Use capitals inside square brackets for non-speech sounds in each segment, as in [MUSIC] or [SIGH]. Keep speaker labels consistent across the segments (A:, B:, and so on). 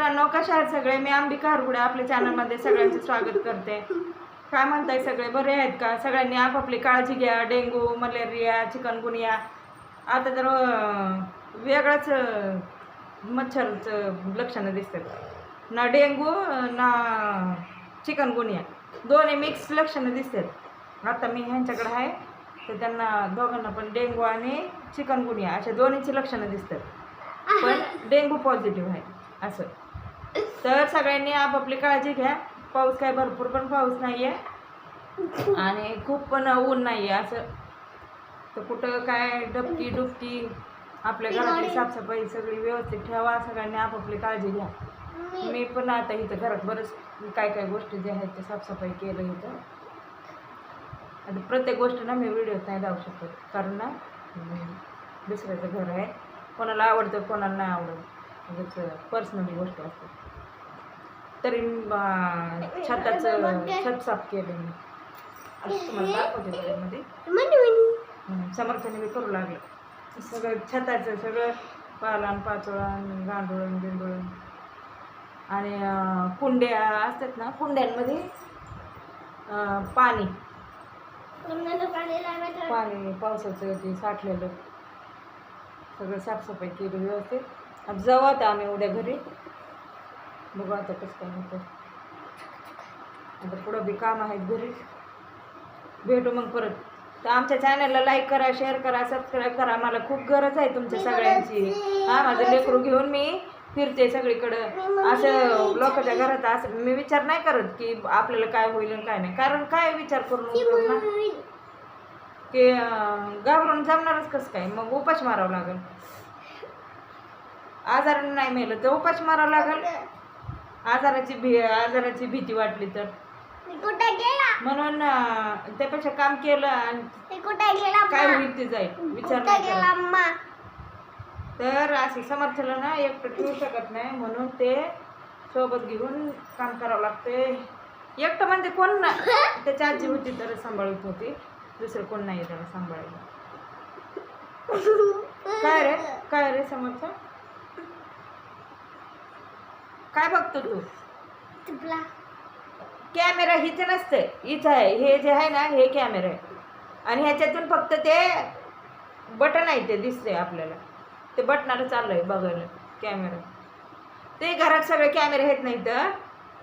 A: मित्रांनो कशा आहेत सगळे? मी अंबिका हरगुडे आपल्या चॅनलमध्ये सगळ्यांचं स्वागत करते. काय म्हणताय सगळे? बरे आहेत का? सगळ्यांनी आपापली काळजी घ्या. Dengue malaria chikungunya. आता तर वेगळंच मच्छरचं लक्षणं दिसतात. ना डेंगू ना चिकनगुनिया. दोन्ही मिक्स लक्षणं दिसतात. आता मी ह्यांच्याकडे आहे. तर त्यांना दोघांना पण डेंगू आणि चिकनगुनिया अशा दोन्हीची लक्षणं दिसतात. पण डेंगू पॉझिटिव्ह आहे. असं. तर सगळ्यांनी आपापली काळजी घ्या. पाऊस काय भरपूर पण पाऊस नाही आहे आणि खूप पण ऊन नाही आहे असं. तर कुठं काय डबकी डुबकी आपल्या घरातली साफसफाई सगळी व्यवस्थित ठेवा. सगळ्यांनी आपापली काळजी घ्या. मी पण आता इथं घरात बरंच काय काय गोष्टी ज्या आहेत त्या साफसफाई केलं इथं. आता प्रत्येक गोष्ट ना मी व्हिडिओत नाही जाऊ शकत. कारण ना दुसऱ्याचं घर आहे. कोणाला आवडतं कोणाला नाही आवडत. पर्सनली गोष्ट असते. तरी छताचं छत साफ केलं मी. आता तुम्हाला दाखवते हं, समर्थाने मी करू लागलं. सगळं छताचं सगळं पालान पाचोळण गांडुळण बिंडुळण आणि कुंड्या असतात ना कुंड्यांमध्ये पाणी. पाणी पावसाचं ते साठलेलं. सगळं साफसफाई केली व्यवस्थित. आता आम्ही उद्या घरी बघू आता कसं काय होतं. आता पुढं बी काम आहेत घरी भेटू मग परत. तर आमच्या चॅनलला लाईक करा शेअर करा सबस्क्राईब करा. मला खूप गरज आहे तुमच्या सगळ्यांची. हा माझं लेकरू घेऊन मी फिरते सगळीकडं. असं लोकांच्या घरात असं मी विचार नाही करत की आपल्याला काय होईल आणि काय नाही. कारण काय विचार करून ना? की घाबरून जमणारच कसं काय? मग उपाश मारावं लागेल. आजाराने नाही मेलं तर उपाश मारावं लागेल. आजाराची भी आजाराची भीती वाटली तर?
B: कुठे गेला?
A: म्हणून अं, त्यापेक्षा काम केलं आणि
B: ते कुठे गेला
A: काय होईल ते जाईल विचार
B: कुठे
A: नाही
B: गेला
A: करत.
B: अम्मा
A: तर असे समर्थला ना एकटं ठेवू शकत नाही म्हणून ते सोबत घेऊन काम करावं लागते. एकटं म्हणजे कोण ना त्याची आजी होती तर सांभाळत होती दुसरं कोण नाही त्याला सांभाळायला. काय रे? काय रे समर्थ? काय बघतो तू? कॅमेरा हिचं नसतं. इथं आहे. हे जे आहे ना हे कॅमेरा आहे. आणि ह्याच्यातून फक्त ते बटन आहे ते दिसतंय आपल्याला. ते बटनाला चाललंय बघायला. कॅमेरा. ते घरात सगळे कॅमेरे आहेत नाही तर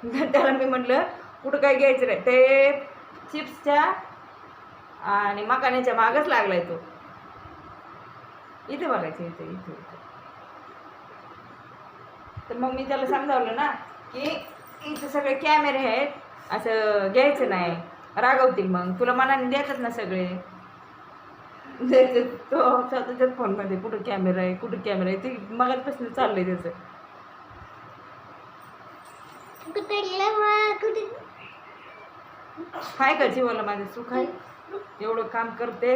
A: [LAUGHS] त्याला मी म्हटलं कुठं काय घ्यायचं नाही. ते चिप्सच्या आणि मकाण्याच्या मागच लागलाय तो. इथे बघायचं इथे इथे इथे. तर मग मी त्याला समजावलं ना की इथे सगळे कॅमेरे आहेत असं घ्यायचं नाही. रागवतील मग. तुला मनाने देतात ना सगळे. द्यायचं. [LAUGHS] तो स्वतःच्याच फोनमध्ये कुठं कॅमेरा आहे कुठं कॅमेरा आहे ते मगाचपासून चाललंय त्याचं. काय का जीवाला माझं? सुख आहे? एवढं काम करते.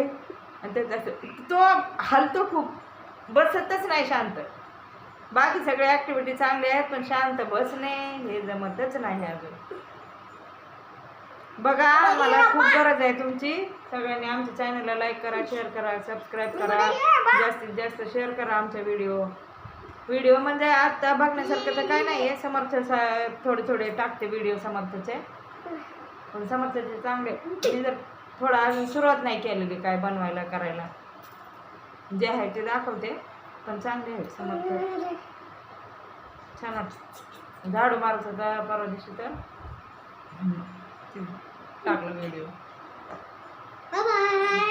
A: आणि त्यात असं तो हलतो खूप. बसतच नाही शांत. बाकी सगळे ॲक्टिव्हिटी चांगले आहेत पण शांत बसणे हे जमतच नाही अजून. बघा मला खूप गरज आहे तुमची. सगळ्यांनी आमच्या चॅनलला लाईक करा शेअर करा सबस्क्राईब करा. जास्तीत जास्त शेअर करा आमच्या व्हिडिओ व्हिडिओ म्हणजे आता बघण्यासारखं तर काय नाही आहे समर्थ थोडे थोडे टाकते व्हिडिओ समर्थचे पण समर्थाचे चांगले. मी जर थोडं अजून सुरुवात नाही केलेली काय बनवायला करायला. जे आहे ते दाखवते. पण चांगले आहेत समर्थ छान वाटतं. झाडू मारत होता परवा दिवशी तर. टाकलं व्हिडिओ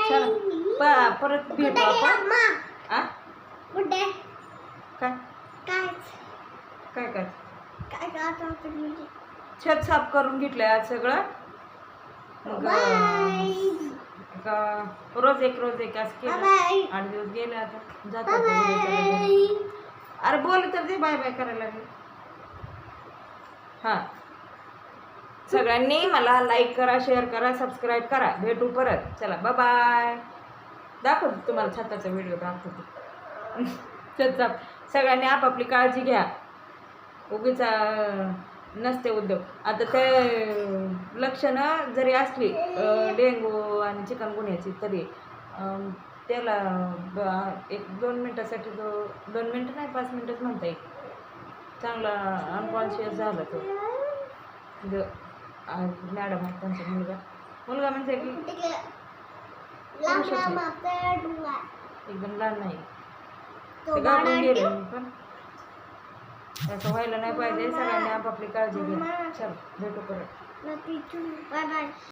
A: चला परत भेटू आपण. काय?
B: काय
A: काय? छत साफ करून घेतलंय आज सगळं. मग का रोज एक रोज एक असं केलं. आठ दिवस गेले आता. जातात ते अरे बोल तर दे बाय बाय करायला लागेल. हां. सगळ्यांनी मला लाईक करा शेअर करा सबस्क्राईब करा. भेटू परत. चला बाय बाय दाखवतो तुम्हाला छताचा व्हिडिओ दाखवतो [LAUGHS] छतचा सगळ्यांनी आपापली काळजी घ्या. उगीच नसते उद्योग आता ते लक्षणं जरी असली डेंगू आणि चिकनगुन्याची तरी त्याला एक दोन मिनटासाठी तो दोन मिनटं नाही पाच मिनटंच म्हणता येईल. चांगला अनकॉन्शियस झाला तो. मॅडम आहे त्यांचा मुलगा. मुलगा म्हणजे की? एकदम लहान नाही.
B: तो
A: ते घाबरून
B: गाडा
A: गेले पण असं व्हायला नाही पाहिजे सगळ्यांनी आपापली काळजी घ्या चल भेटू परत
B: ना तिथून बाय बाय